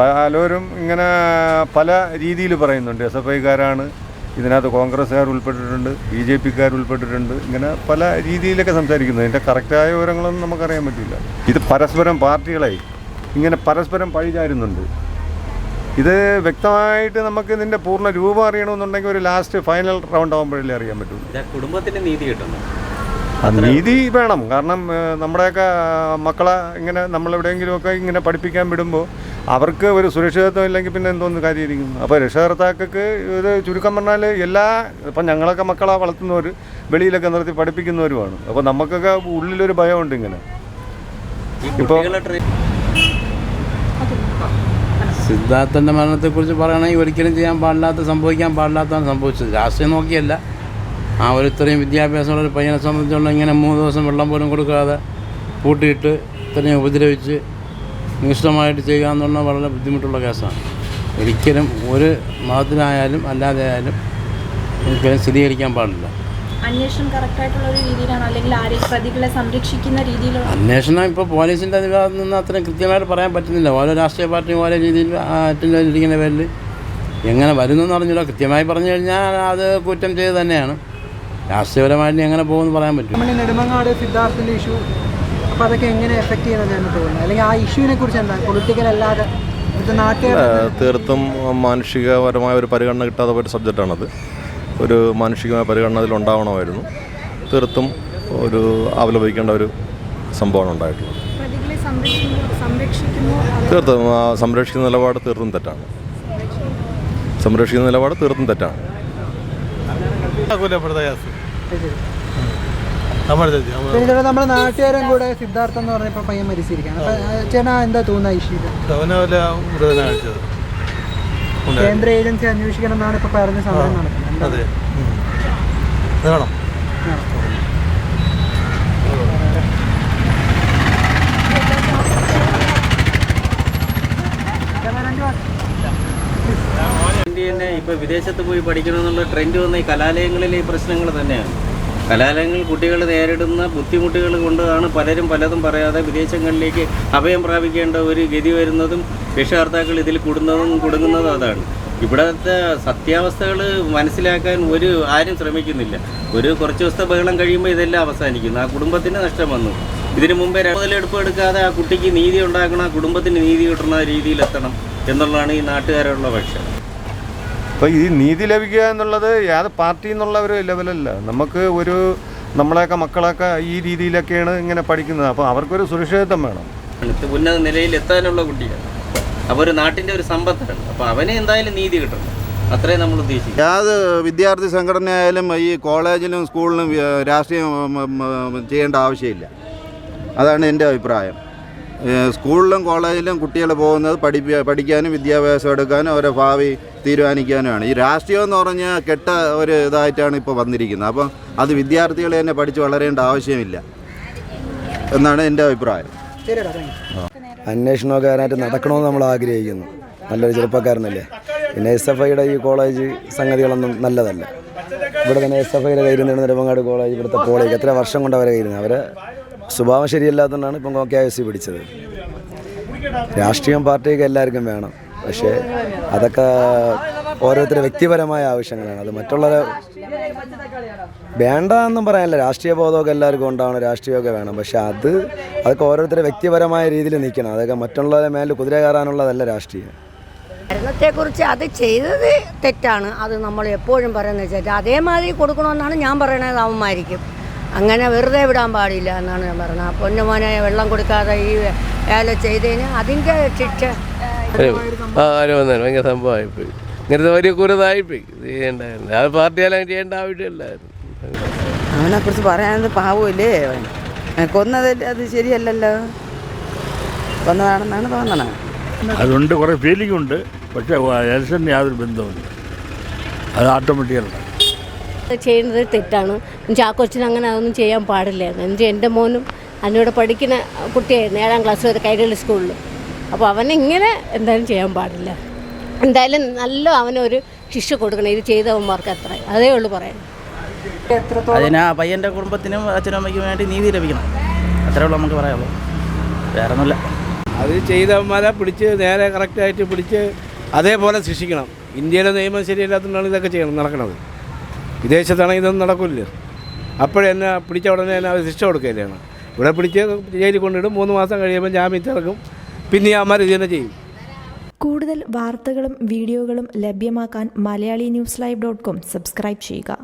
പലരും ഇങ്ങനെ പല രീതിയിൽ പറയുന്നുണ്ട്. എസ് എഫ് ഐക്കാരാണ് ഇതിനകത്ത് കോൺഗ്രസ്സുകാർ ഉൾപ്പെട്ടിട്ടുണ്ട് ബി ജെ പിക്കാർ ഉൾപ്പെട്ടിട്ടുണ്ട് ഇങ്ങനെ പല രീതിയിലൊക്കെ സംസാരിക്കുന്നത്. ഇതിന്റെ കറക്റ്റായ വിവരങ്ങളൊന്നും നമുക്കറിയാൻ പറ്റില്ല. ഇത് പരസ്പരം പാർട്ടികളായി ഇങ്ങനെ പരസ്പരം പഴിചാരുന്നുണ്ട്. ഇത് വ്യക്തമായിട്ട് നമുക്ക് ഇതിന്റെ പൂർണ രൂപം അറിയണമെന്നുണ്ടെങ്കിൽ ഒരു ലാസ്റ്റ് ഫൈനൽ റൗണ്ട് ആകുമ്പോഴല്ലേ അറിയാൻ പറ്റുള്ളൂ കുടുംബത്തിന് നീതി കിട്ടുന്നു. ആ, നീതി വേണം. കാരണം നമ്മുടെയൊക്കെ മക്കളെ ഇങ്ങനെ നമ്മളെവിടെയെങ്കിലുമൊക്കെ ഇങ്ങനെ പഠിപ്പിക്കാൻ വിടുമ്പോൾ അവർക്ക് ഒരു സുരക്ഷിതത്വം ഇല്ലെങ്കിൽ പിന്നെ എന്തോന്ന് കാര്യമായിരിക്കും. അപ്പോൾ രക്ഷകർത്താക്കൾക്ക് ഇത് ചുരുക്കം പറഞ്ഞാൽ എല്ലാ ഇപ്പം ഞങ്ങളൊക്കെ മക്കളെ വളർത്തുന്നവർ വെളിയിലൊക്കെ നിർത്തി പഠിപ്പിക്കുന്നവരുമാണ്. അപ്പോൾ നമുക്കൊക്കെ ഉള്ളിലൊരു ഭയമുണ്ട് ഇങ്ങനെ. ഈ ഇപ്പൊ- കുട്ടികളെ ട്രെയിൻ സിദ്ധാർത്ഥന്റെ മരണത്തെക്കുറിച്ച് പറയുകയാണെങ്കിൽ ഒരിക്കലും ചെയ്യാൻ പാടില്ലാത്ത സംഭവിക്കാൻ പാടില്ലാത്തതാണ് സംഭവിച്ചത്. രാഷ്ട്രീയം നോക്കിയല്ല. ആ ഒരു ഇത്രയും വിദ്യാഭ്യാസമുള്ള ഒരു പയ്യനെ സംബന്ധിച്ചുള്ള ഇങ്ങനെ മൂന്ന് ദിവസം വെള്ളം പോലും കൊടുക്കാതെ പൂട്ടിയിട്ട് ഇത്രയും ഉപദ്രവിച്ച് നിഷ്ഠമായിട്ട് ചെയ്യുക എന്ന് പറഞ്ഞാൽ വളരെ ബുദ്ധിമുട്ടുള്ള കേസാണ്. ഒരിക്കലും ഒരു മതത്തിനായാലും അല്ലാതെ ആയാലും ഒരിക്കലും സ്ഥിരീകരിക്കാൻ പാടില്ല. അന്വേഷണം കറക്റ്റായിട്ടുള്ള ഒരു രീതിയിലാണ്? അല്ലെങ്കിൽ ആരെയും പ്രതികളെ സംരക്ഷിക്കുന്ന രീതിയിലുള്ള അന്വേഷണം ഇപ്പോൾ പോലീസിന്റെ ഭാഗത്ത് നിന്ന് അത്രയും കൃത്യമായിട്ട് പറയാൻ പറ്റുന്നില്ല. ഓരോ രാഷ്ട്രീയ പാർട്ടിയും ഓരോ രീതിയിൽ അറ്റിലിരിക്കുന്ന പേരിൽ എങ്ങനെ വരുന്നു എന്ന് അറിഞ്ഞില്ല കൃത്യമായി പറഞ്ഞു കഴിഞ്ഞാൽ അത് കുറ്റം ചെയ്ത് തന്നെയാണ്. രാഷ്ട്രീയപരമായിട്ട് എങ്ങനെ പോകുമെന്ന് പറയാൻ പറ്റും നമ്മുടെ നെടുമങ്ങാട് സിദ്ധാർത്ഥിന്റെ ഇഷ്യൂ അപ്പോൾ അതൊക്കെ എങ്ങനെ എഫക്ട് ചെയ്യുന്നതാണ് തോന്നുന്നു. അല്ലെങ്കിൽ ആ ഇഷ്യൂവിനെ കുറിച്ച് എന്താ പൊളിറ്റിക്കൽ അല്ലാതെ തീർത്തും മാനുഷികപരമായ ഒരു പരിഗണന കിട്ടാതെ ഒരു സബ്ജക്റ്റാണത് ഒരു മാനുഷികമായ പരിഗണന അതിലുണ്ടാവണമായിരുന്നു തീർത്തും ഒരു അവലോപിക്കേണ്ട ഒരു സംഭവമാണ് ഉണ്ടായിട്ടുള്ളത്. പ്രതികളെ സംരക്ഷിക്കുന്നു സംരക്ഷിക്കുന്നു അവർ തീർത്തും സംരക്ഷിക്കുന്ന നിലപാട് തീർത്തും തെറ്റാണ്. സംരക്ഷിക്കുന്ന നിലപാട് തീർത്തും തെറ്റാണ്. നമ്മുടെ നാട്ടുകാരും കൂടെ സിദ്ധാർത്ഥം എന്ന് പറഞ്ഞപ്പോ പയ്യൻ മരിച്ചിരിക്കുകയാണ്. അപ്പോൾ ചേട്ടാ എന്താ തോന്നുന്നത് ഇഷ്യൂൽ കേന്ദ്ര ഏജൻസി അന്വേഷിക്കണം എന്നാണ് ഇപ്പോൾ പറഞ്ഞ സമരം നടക്കുന്നത്. ഇന്ത്യ തന്നെ ഇപ്പോൾ വിദേശത്ത് പോയി പഠിക്കണമെന്നുള്ള ട്രെൻഡ് വന്ന ഈ കലാലയങ്ങളിലെ ഈ പ്രശ്നങ്ങൾ തന്നെയാണ്. കലാലയങ്ങൾ കുട്ടികൾ നേരിടുന്ന ബുദ്ധിമുട്ടുകൾ കൊണ്ടാണ് പലരും പലതും പറയാതെ വിദേശങ്ങളിലേക്ക് അഭയം പ്രാപിക്കേണ്ട ഒരു ഗതി വരുന്നതും രക്ഷകർത്താക്കൾ ഇതിൽ കൂടുന്നതും കുടുങ്ങുന്നതും അതാണ്. ഇവിടുത്തെ സത്യാവസ്ഥകൾ മനസ്സിലാക്കാൻ ഒരു ആരും ശ്രമിക്കുന്നില്ല. ഒരു കുറച്ച് ദിവസത്തെ ബഹളം കഴിയുമ്പോൾ ഇതെല്ലാം അവസാനിക്കുന്നു. ആ കുടുംബത്തിന് നഷ്ടം വന്നു. ഇതിനു മുമ്പേ മുതലെടുപ്പ് എടുക്കാതെ ആ കുട്ടിക്ക് നീതി ഉണ്ടാക്കണം ആ കുടുംബത്തിന് നീതി കിട്ടുന്ന രീതിയിലെത്തണം എന്നുള്ളതാണ് ഈ നാട്ടുകാരുള്ള പക്ഷം. അപ്പോൾ ഈ നീതി ലഭിക്കുക എന്നുള്ളത് ഏത് പാർട്ടി എന്നുള്ള ഒരു ലെവലല്ല. നമുക്ക് ഒരു നമ്മളെയൊക്കെ മക്കളൊക്കെ ഈ രീതിയിലൊക്കെയാണ് ഇങ്ങനെ പഠിക്കുന്നത്. അപ്പോൾ അവർക്കൊരു സുരക്ഷിതത്വം വേണം. ഉന്നത നിലയിൽ എത്താനുള്ള കുട്ടിയാണ് അപ്പോൾ ഒരു നാട്ടിന്റെ ഒരു സമ്പത്താണ് അപ്പോൾ അവന് എന്തായാലും നീതി കിട്ടണം. അത്രേ നമ്മൾ ഉദ്ദേശിക്കും യാത് വിദ്യാർത്ഥി സംഘടനയായാലും ഈ കോളേജിലും സ്കൂളിലും രാഷ്ട്രീയം ചെയ്യേണ്ട ആവശ്യമില്ല. അതാണ് എന്റെ അഭിപ്രായം. സ്കൂളിലും കോളേജിലും കുട്ടികൾ പോകുന്നത് പഠിപ്പി പഠിക്കാനും വിദ്യാഭ്യാസം എടുക്കാനും അവരെ ഭാവി തീരുമാനിക്കാനുമാണ്. ഈ രാഷ്ട്രീയം എന്ന് പറഞ്ഞാൽ കെട്ട ഒരു ഇതായിട്ടാണ് ഇപ്പോൾ വന്നിരിക്കുന്നത്. അപ്പം അത് വിദ്യാർത്ഥികളെ തന്നെ പഠിച്ച് വളരേണ്ട ആവശ്യമില്ല എന്നാണ് എന്റെ അഭിപ്രായം. അന്വേഷണമൊക്കെ അതിനായിട്ട് നടക്കണമെന്ന് നമ്മൾ ആഗ്രഹിക്കുന്നു. നല്ലൊരു ചെറുപ്പക്കാരനല്ലേ? പിന്നെ എസ് എഫ് ഐയുടെ ഈ കോളേജ് സംഗതികളൊന്നും നല്ലതല്ല. ഇവിടെ തന്നെ എസ് എഫ് ഐയുടെ കയ്യിൽ നിന്ന് നെടുമങ്ങാട് കോളേജ് ഇവിടുത്തെ കോളേജ് എത്ര വർഷം കൊണ്ട് അവരെ കയ്യിൽ നിന്ന് അവരെ സ്വഭാവം ശരിയല്ലാത്തതുകൊണ്ടാണ് ഇപ്പം കെ എസ് സി പിടിച്ചത്. രാഷ്ട്രീയം പാർട്ടിയൊക്കെ എല്ലാവർക്കും വേണം. പക്ഷേ അതൊക്കെ ഓരോരുത്തരുടെ വ്യക്തിപരമായ ആവശ്യങ്ങളാണ്. അത് മറ്റുള്ളവരെ വേണ്ട എന്നും പറയാനില്ല. രാഷ്ട്രീയ ബോധമൊക്കെ എല്ലാവർക്കും ഉണ്ടാവണം. രാഷ്ട്രീയമൊക്കെ വേണം. പക്ഷെ അത് അതൊക്കെ ഓരോരുത്തരുടെ വ്യക്തിപരമായ രീതിയിൽ നിൽക്കണം. അതൊക്കെ മറ്റുള്ളവരെ മേലിൽ കുതിര കയറാനുള്ളതല്ല രാഷ്ട്രീയം. ഭരണത്തെക്കുറിച്ച് അത് ചെയ്തത് തെറ്റാണ്. അത് നമ്മൾ എപ്പോഴും പറയുന്നത് വെച്ചാൽ അതേമാതിരി കൊടുക്കണമെന്നാണ് ഞാൻ പറയണത് അവന്മാരിക്കും. അങ്ങനെ വെറുതെ വിടാൻ പാടില്ല എന്നാണ് ഞാൻ പറയുന്നത് പൊന്നുമോനെ വെള്ളം കൊടുക്കാതെ ഈ വേല ചെയ്തതിന് അതിന്റെ ശിക്ഷ. ആ ഭയങ്കര സംഭവമായിപ്പോയി. ഇങ്ങനത്തെ വലിയ കുരുതായിപ്പോയി. ചെയ്യണ്ടായിരുന്നു. അത് പാർട്ടിയാലും ചെയ്യേണ്ട ആവശ്യമില്ലായിരുന്നു. അവനെക്കുറിച്ച് പറയാനത് പാവമില്ലേ അവൻ? കൊന്നതല്ലേ? അത് ശരിയല്ലല്ലോ. കൊന്നതാണെന്നാണ് തോന്നണത് അതുകൊണ്ട് കുറേ ഫീലിംഗ് ഉണ്ട്. പക്ഷേ ഇലക്ഷന് യാതൊരു ബന്ധവുമില്ല. അത് ഓട്ടോമാറ്റിക്കല്ല ചെയ്യുന്നത് തെറ്റാണ്. എന്നുവെച്ചാൽ ആ കൊച്ചിന് അങ്ങനെ അതൊന്നും ചെയ്യാൻ പാടില്ലായിരുന്നു എന്നുവെച്ചാൽ എന്റെ മോനും അതിനോട് പഠിക്കുന്ന കുട്ടിയായിരുന്നു ഏഴാം ക്ലാസ് വരെ കൈരളി സ്കൂളിൽ അപ്പോൾ അവനിങ്ങനെ എന്തായാലും ചെയ്യാൻ പാടില്ല. എന്തായാലും നല്ല അവനൊരു ശിക്ഷ കൊടുക്കണം. ഇത് ചെയ്തവന്മാർക്ക് അത്ര. അതേ ഉള്ളൂ പറയാൻ. അതിനാ ആ പയ്യന്റെ കുടുംബത്തിനും അച്ഛനും അമ്മയ്ക്കും വേണ്ടി നീതി ലഭിക്കണം. അത്രേ ഉള്ളൂ നമുക്ക് പറയാമോ വേറെ ഒന്നുമില്ല അത് ചെയ്തവന്മാരെ പിടിച്ച് നേരെ കറക്റ്റായിട്ട് പിടിച്ച് അതേപോലെ ശിക്ഷിക്കണം. ഇന്ത്യയിലെ നിയമം ശരിയല്ലാത്തതുകൊണ്ടാണ് ഇതൊക്കെ ചെയ്യണം നടക്കുന്നത് വിദേശത്താണെങ്കിൽ ഇതൊന്നും നടക്കില്ല. അപ്പോഴെന്നെ പിടിച്ച ഉടനെ തന്നെ അവർ ശിക്ഷ കൊടുക്കുകയാണ് ഇവിടെ പിടിച്ച് ജയിലിൽ കൊണ്ടിടും മൂന്ന് മാസം കഴിയുമ്പോൾ ജാമ്യത്തിൽ ഇറക്കും പിന്നെ അവന്മാർ ഇത് തന്നെ ചെയ്യും. കൂടുതൽ വാർത്തകളും വീഡിയോകളും ലഭ്യമാക്കാൻ Malayali news live dot com subscribe ചെയ്യുക.